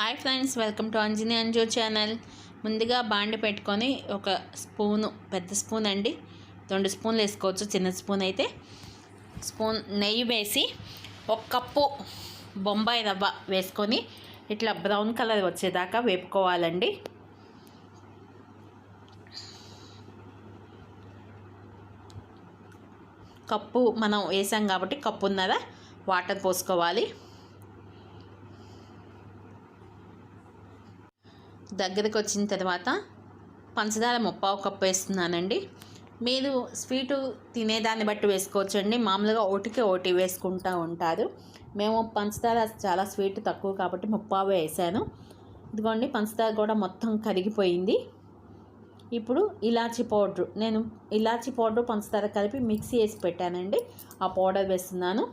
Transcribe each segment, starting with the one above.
Hi friends welcome to Anjani Anjo channel. ముందుగా బాండి పెట్టుకొని ఒక స్పూను పెద్ద స్పూన్ అండి. రెండు స్పూన్లు వేసుకోవచ్చు చిన్న స్పూన్ అయితే. స్పూన్ నెయ్యి వేసి ఒక కప్పు బొంబాయి రవ్వ వేసుకొని ఇట్లా బ్రౌన్ కలర్ వచ్చేదాకా వేపుకోవాలండి. కప్పు మనం వేసాం కాబట్టి కప్పున్నర వాటర్ పోసుకోవాలి. దగ్గరికి వచ్చిన తర్వాత పంచదార ముప్పావు కప్పు వేస్తున్నానండి. మీరు స్వీటు తినేదాన్ని బట్టి వేసుకోవచ్చు అండి మామూలుగా ఒకటికి ఓటి వేసుకుంటూ ఉంటారు. మేము పంచదార చాలా స్వీట్ తక్కువ కాబట్టి ముప్పావు వేసాను. ఇదిగోండి పంచదార కూడా మొత్తం కరిగిపోయింది. ఇప్పుడు ఇలాచీ పౌడర్ నేను ఇలాచీ పౌడర్ పంచదార కలిపి మిక్సీ వేసి పెట్టానండి. ఆ పౌడర్ వేస్తున్నాను.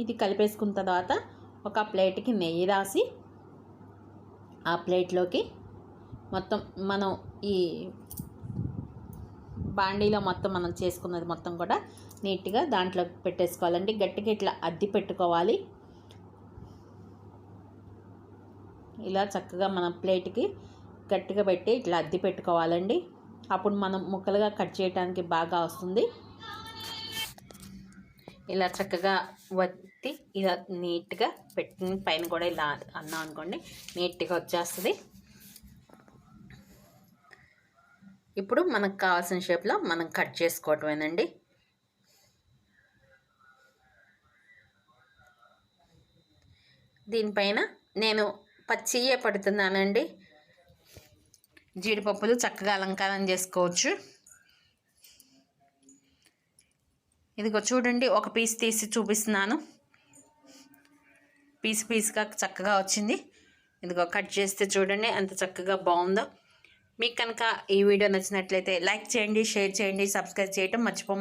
ఇది కలిపేసుకున్న తర్వాత ఒక ప్లేట్కి నెయ్యి రాసి ఆ ప్లేట్లోకి మొత్తం మనం ఈ బాండీలో మొత్తం మనం చేసుకున్నది మొత్తం కూడా నీట్గా దాంట్లో పెట్టేసుకోవాలండి. గట్టిగా ఇట్లా అద్ది పెట్టుకోవాలి. ఇలా చక్కగా మనం ప్లేట్కి గట్టిగా పెట్టి ఇట్లా అద్ది పెట్టుకోవాలండి. అప్పుడు మనం ముక్కలుగా కట్ చేయడానికి బాగా వస్తుంది. ఇలా చక్కగా వత్తి ఇలా నీట్గా పెట్టిన పైన కూడా ఇలా అన్నాం అనుకోండి నీట్గా వచ్చేస్తుంది. ఇప్పుడు మనకు కావాల్సిన షేప్లో మనం కట్ చేసుకోవటమేనండి. దీనిపైన నేను పచ్చియే పడుతున్నానండి. జీడిపప్పులు చక్కగా అలంకారం చేసుకోవచ్చు. ఇదిగో చూడండి ఒక పీస్ తీసి చూపిస్తున్నాను. పీస్ పీస్గా చక్కగా వచ్చింది. ఇదిగో కట్ చేస్తే చూడండి ఎంత చక్కగా బాగుందో. మీకు కనుక ఈ వీడియో నచ్చినట్లయితే లైక్ చేయండి షేర్ చేయండి సబ్స్క్రైబ్ చేయటం మర్చిపో